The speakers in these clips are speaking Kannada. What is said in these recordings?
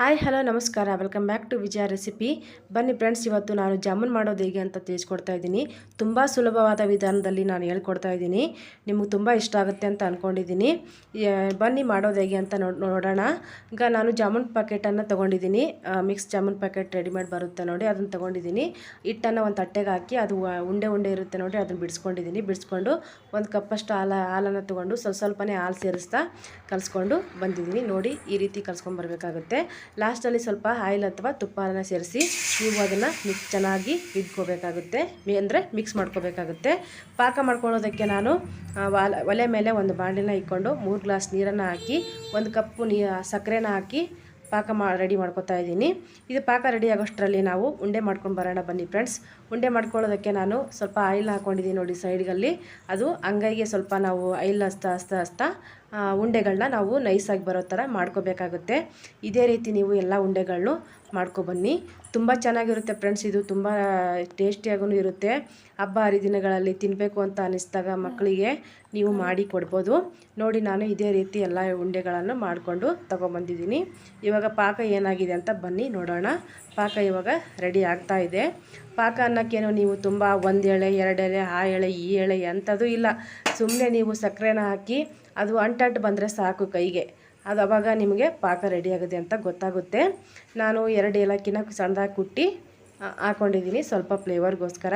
ಹಾಯ್, ಹಲೋ, ನಮಸ್ಕಾರ. Welcome back to Vijaya recipe. ಬನ್ನಿ ಫ್ರೆಂಡ್ಸ್ ಇವತ್ತು ನಾನು ಜಾಮೂನ್ ಮಾಡೋದು ಹೇಗೆ ಅಂತ ತಿಳಿಸ್ಕೊಡ್ತಾ ಇದ್ದೀನಿ. ತುಂಬ ಸುಲಭವಾದ ವಿಧಾನದಲ್ಲಿ ನಾನು ಹೇಳ್ಕೊಡ್ತಾ ಇದ್ದೀನಿ. ನಿಮಗೆ ತುಂಬ ಇಷ್ಟ ಆಗುತ್ತೆ ಅಂತ ಅಂದ್ಕೊಂಡಿದ್ದೀನಿ ಬನ್ನಿ ಮಾಡೋದು ಹೇಗೆ ಅಂತ ನೋಡ್ ನೋಡೋಣ. ಈಗ ನಾನು ಜಾಮೂನ್ ಪ್ಯಾಕೆಟನ್ನು ತೊಗೊಂಡಿದ್ದೀನಿ. ಮಿಕ್ಸ್ ಜಾಮೂನ್ ಪ್ಯಾಕೆಟ್ ರೆಡಿಮೇಡ್ ಬರುತ್ತೆ ನೋಡಿ, ಅದನ್ನು ತೊಗೊಂಡಿದ್ದೀನಿ. ಹಿಟ್ಟನ್ನು ಒಂದು ತಟ್ಟೆಗೆ ಹಾಕಿ, ಅದು ಉಂಡೆ ಉಂಡೆ ಇರುತ್ತೆ ನೋಡಿ, ಅದನ್ನು ಬಿಡಿಸ್ಕೊಂಡಿದ್ದೀನಿ. ಬಿಡಿಸ್ಕೊಂಡು ಒಂದು ಕಪ್ಪಷ್ಟು ಹಾಲ, ಹಾಲನ್ನು ತೊಗೊಂಡು ಸ್ವಲ್ಪ ಸ್ವಲ್ಪನೇ ಹಾಲು ಸೇರಿಸ್ತಾ ಕಲಿಸ್ಕೊಂಡು ಬಂದಿದ್ದೀನಿ. ನೋಡಿ, ಈ ರೀತಿ ಕಲಿಸ್ಕೊಂಬರ್ಬೇಕಾಗುತ್ತೆ ಲಾಸ್ಟಲ್ಲಿ ಸ್ವಲ್ಪ ಆಯಿಲ್ ಅಥವಾ ತುಪ್ಪನ ಸೇರಿಸಿ ನೀವು ಅದನ್ನು ಮಿಕ್ಸ್ ಚೆನ್ನಾಗಿ ಇಟ್ಕೋಬೇಕಾಗುತ್ತೆ. ಅಂದರೆ ಮಿಕ್ಸ್ ಮಾಡ್ಕೋಬೇಕಾಗುತ್ತೆ. ಪಾಕ ಮಾಡ್ಕೊಳ್ಳೋದಕ್ಕೆ ನಾನು ಒಲೆ ಮೇಲೆ ಒಂದು ಬಾಣಲಿನ ಇಟ್ಕೊಂಡು ಮೂರು ಗ್ಲಾಸ್ ನೀರನ್ನು ಹಾಕಿ, ಒಂದು ಕಪ್ಪು ನೀ ಸಕ್ಕರೆನ ಹಾಕಿ ಪಾಕ ಮಾ ರೆಡಿ ಮಾಡ್ಕೊತಾ ಇದ್ದೀನಿ. ಇದು ಪಾಕ ರೆಡಿ ಆಗೋಷ್ಟರಲ್ಲಿ ನಾವು ಉಂಡೆ ಮಾಡ್ಕೊಂಡು ಬರೋಣ ಬನ್ನಿ ಫ್ರೆಂಡ್ಸ್. ಉಂಡೆ ಮಾಡ್ಕೊಳ್ಳೋದಕ್ಕೆ ನಾನು ಸ್ವಲ್ಪ ಆಯಿಲ್ ಹಾಕ್ಕೊಂಡಿದ್ದೀನಿ ನೋಡಿ ಸೈಡ್ಗಲ್ಲಿ. ಅದು ಅಂಗೈಗೆ ಸ್ವಲ್ಪ ನಾವು ಆಯಿಲ್ ಹಸ್ತಾ ಹಸ್ತಾ ಹಸ್ತಾ ಉಂಡೆಗಳನ್ನ ನಾವು ನೈಸಾಗಿ ಬರೋ ಥರ ಮಾಡ್ಕೋಬೇಕಾಗುತ್ತೆ. ಇದೇ ರೀತಿ ನೀವು ಎಲ್ಲ ಉಂಡೆಗಳನ್ನು ಮಾಡ್ಕೊಬನ್ನಿ ತುಂಬ ಚೆನ್ನಾಗಿರುತ್ತೆ ಫ್ರೆಂಡ್ಸ್, ಇದು ತುಂಬ ಟೇಸ್ಟಿಯಾಗೂ ಇರುತ್ತೆ. ಹಬ್ಬ ಹರಿದಿನಗಳಲ್ಲಿ ತಿನ್ನಬೇಕು ಅಂತ ಅನ್ನಿಸ್ದಾಗ ಮಕ್ಕಳಿಗೆ ನೀವು ಮಾಡಿ ಕೊಡ್ಬೋದು. ನೋಡಿ, ನಾನು ಇದೇ ರೀತಿ ಎಲ್ಲ ಉಂಡೆಗಳನ್ನು ಮಾಡಿಕೊಂಡು ತೊಗೊಂಬಂದಿದ್ದೀನಿ. ಇವಾಗ ಪಾಕ ಏನಾಗಿದೆ ಅಂತ ಬನ್ನಿ ನೋಡೋಣ. ಪಾಕ ಇವಾಗ ರೆಡಿ ಆಗ್ತಾ ಇದೆ. ಪಾಕ ಅನ್ನೋಕ್ಕೇನು ನೀವು ತುಂಬ ಒಂದು ಎಳೆ, ಎರಡು ಆ ಎಳೆ, ಈ ಎಳೆ ಅಂಥದ್ದು ಇಲ್ಲ. ಸುಮ್ಮನೆ ನೀವು ಸಕ್ಕರೆನ ಹಾಕಿ ಅದು ಅಂಟಂಟು ಬಂದರೆ ಸಾಕು ಕೈಗೆ. ಅದು ಅವಾಗ ನಿಮಗೆ ಪಾಕ ರೆಡಿ ಆಗಿದೆ ಅಂತ ಗೊತ್ತಾಗುತ್ತೆ. ನಾನು ಎರಡು ಏಲಕ್ಕಿನ ಸಣ್ಣದಾಗಿ ಕುಟ್ಟಿ ಹಾಕೊಂಡಿದ್ದೀನಿ ಸ್ವಲ್ಪ ಫ್ಲೇವರ್ಗೋಸ್ಕರ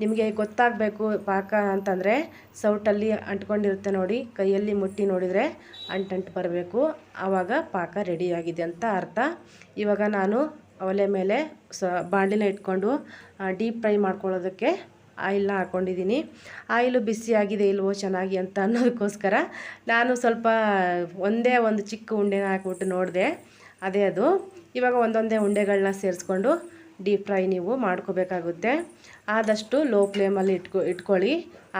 ನಿಮಗೆ ಗೊತ್ತಾಗಬೇಕು ಪಾಕ ಅಂತಂದರೆ ಸೌಟಲ್ಲಿ ಅಂಟ್ಕೊಂಡಿರುತ್ತೆ ನೋಡಿ, ಕೈಯಲ್ಲಿ ಮುಟ್ಟಿ ನೋಡಿದರೆ ಅಂಟಂಟು ಬರಬೇಕು. ಆವಾಗ ಪಾಕ ರೆಡಿಯಾಗಿದೆ ಅಂತ ಅರ್ಥ. ಇವಾಗ ನಾನು ಒಲೆ ಮೇಲೆ ಸ, ಬಾಂಡಿನ ಇಟ್ಕೊಂಡು ಡೀಪ್ ಫ್ರೈ ಮಾಡ್ಕೊಳ್ಳೋದಕ್ಕೆ ಆಯಿಲ್ನ ಹಾಕ್ಕೊಂಡಿದ್ದೀನಿ ಆಯಿಲು ಬಿಸಿಯಾಗಿದೆ ಇಲ್ವೋ ಚೆನ್ನಾಗಿ ಅಂತ ಅನ್ನೋದಕ್ಕೋಸ್ಕರ ನಾನು ಸ್ವಲ್ಪ ಒಂದೇ ಒಂದು ಚಿಕ್ಕ ಉಂಡೆನ ಹಾಕ್ಬಿಟ್ಟು ನೋಡಿದೆ. ಅದೇ ಅದು. ಇವಾಗ ಒಂದೊಂದೇ ಉಂಡೆಗಳನ್ನ ಸೇರಿಸ್ಕೊಂಡು ಡೀಪ್ ಫ್ರೈ ನೀವು ಮಾಡ್ಕೋಬೇಕಾಗುತ್ತೆ. ಆದಷ್ಟು ಲೋ ಫ್ಲೇಮಲ್ಲಿ ಇಟ್ಕೊ, ಇಟ್ಕೊಳ್ಳಿ.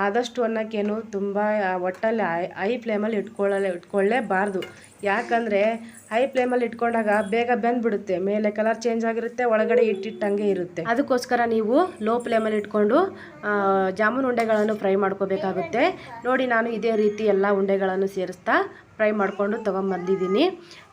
ಆದಷ್ಟು ಅನ್ನೋಕ್ಕೇನು ತುಂಬ ಒಟ್ಟಲ್ಲಿ ಐ ಫ್ಲೇಮಲ್ಲಿ ಇಟ್ಕೊಳ್ಳಲೇ ಇಟ್ಕೊಳ್ಳೇಬಾರ್ದು. ಯಾಕಂದರೆ ಹೈ ಫ್ಲೇಮಲ್ಲಿ ಇಟ್ಕೊಂಡಾಗ ಬೇಗ ಬೆಂದ್ಬಿಡುತ್ತೆ. ಮೇಲೆ ಕಲರ್ ಚೇಂಜ್ ಆಗಿರುತ್ತೆ, ಒಳಗಡೆ ಇಟ್ಟಿಟ್ಟಂಗೆ ಇರುತ್ತೆ. ಅದಕ್ಕೋಸ್ಕರ ನೀವು ಲೋ ಫ್ಲೇಮಲ್ಲಿ ಇಟ್ಕೊಂಡು ಜಾಮೂನ್ ಉಂಡೆಗಳನ್ನು ಫ್ರೈ ಮಾಡ್ಕೋಬೇಕಾಗುತ್ತೆ. ನೋಡಿ, ನಾನು ಇದೇ ರೀತಿ ಎಲ್ಲ ಉಂಡೆಗಳನ್ನು ಸೇರಿಸ್ತಾ ಫ್ರೈ ಮಾಡಿಕೊಂಡು ತೊಗೊಂಬಂದಿದ್ದೀನಿ.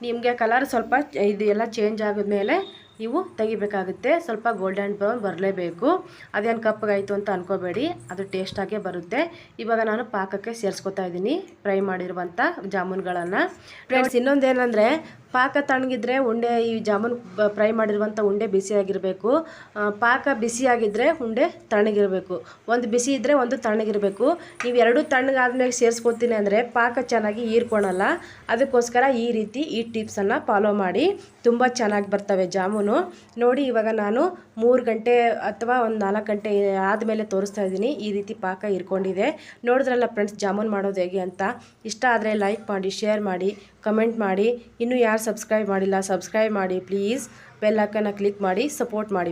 ನಿಮಗೆ ಕಲರ್ ಸ್ವಲ್ಪ ಇದು ಎಲ್ಲ ಚೇಂಜ್ ಆದಮೇಲೆ ನೀವು ತೆಗಿಬೇಕಾಗುತ್ತೆ. ಸ್ವಲ್ಪ ಗೋಲ್ಡನ್ ಬ್ರೌನ್ ಬರಲೇಬೇಕು. ಅದೇನು ಕಪ್ಪಗಾಯಿತು ಅಂತ ಅನ್ಕೋಬೇಡಿ. ಅದು ಟೇಸ್ಟಾಗೇ ಬರುತ್ತೆ. ಇವಾಗ ನಾನು ಪಾಕಕ್ಕೆ ಸೇರಿಸ್ಕೊತಾ ಇದ್ದೀನಿ. ಫ್ರೈ ಮಾಡಿರುವಂಥ ಜಾಮೂನ್ಗಳನ್ನು. ಫ್ರೆಂಡ್ಸ್ ಇನ್ನೊಂದೇನೆಂದರೆ ಪಾಕ ತಣ್ಣಗಿದ್ರೆ ಉಂಡೆ, ಈ ಜಾಮೂನ್ ಫ್ರೈ ಮಾಡಿರುವಂಥ ಉಂಡೆ ಬಿಸಿಯಾಗಿರಬೇಕು ಪಾಕ ಬಿಸಿಯಾಗಿದ್ದರೆ ಉಂಡೆ ತಣ್ಣಗಿರಬೇಕು. ಒಂದು ಬಿಸಿ ಇದ್ದರೆ ಒಂದು ತಣ್ಣಗಿರಬೇಕು. ನೀವು ಎರಡು ತಣ್ಣಗಾದ್ಮೇಲೆ ಸೇರಿಸ್ಕೊತೀನಿ ಅಂದರೆ ಪಾಕ ಚೆನ್ನಾಗಿ ಹೀರ್ಕೊಳಲ್ಲ. ಅದಕ್ಕೋಸ್ಕರ ಈ ರೀತಿ ಈ ಟಿಪ್ಸನ್ನು ಫಾಲೋ ಮಾಡಿ. ತುಂಬ ಚೆನ್ನಾಗಿ ಬರ್ತವೆ ಜಾಮೂನು. ನೋಡಿ ಇವಾಗ ನಾನು ಮೂರು ಗಂಟೆ ಅಥವಾ ಒಂದು ನಾಲ್ಕು ಗಂಟೆ ಆದಮೇಲೆ ತೋರಿಸ್ತಾ ಇದ್ದೀನಿ. ಈ ರೀತಿ ಪಾಕ ಇರ್ಕೊಂಡಿದೆ. ನೋಡಿದ್ರಲ್ಲ ಫ್ರೆಂಡ್ಸ್, ಜಾಮೂನ್ ಮಾಡೋದು ಹೇಗೆ ಅಂತ. ಇಷ್ಟ ಆದರೆ ಲೈಕ್ ಮಾಡಿ ಶೇರ್ ಮಾಡಿ ಕಮೆಂಟ್ ಮಾಡಿ. ಇನ್ನೂ ಯಾರು ಸಬ್ಸ್ಕ್ರೈಬ್ ಮಾಡಿಲ್ಲ ಸಬ್ಸ್ಕ್ರೈಬ್ ಮಾಡಿ ಪ್ಲೀಸ್ ಬೆಲ್ ಹಾಕನ್ನು ಕ್ಲಿಕ್ ಮಾಡಿ ಸಪೋರ್ಟ್ ಮಾಡಿ.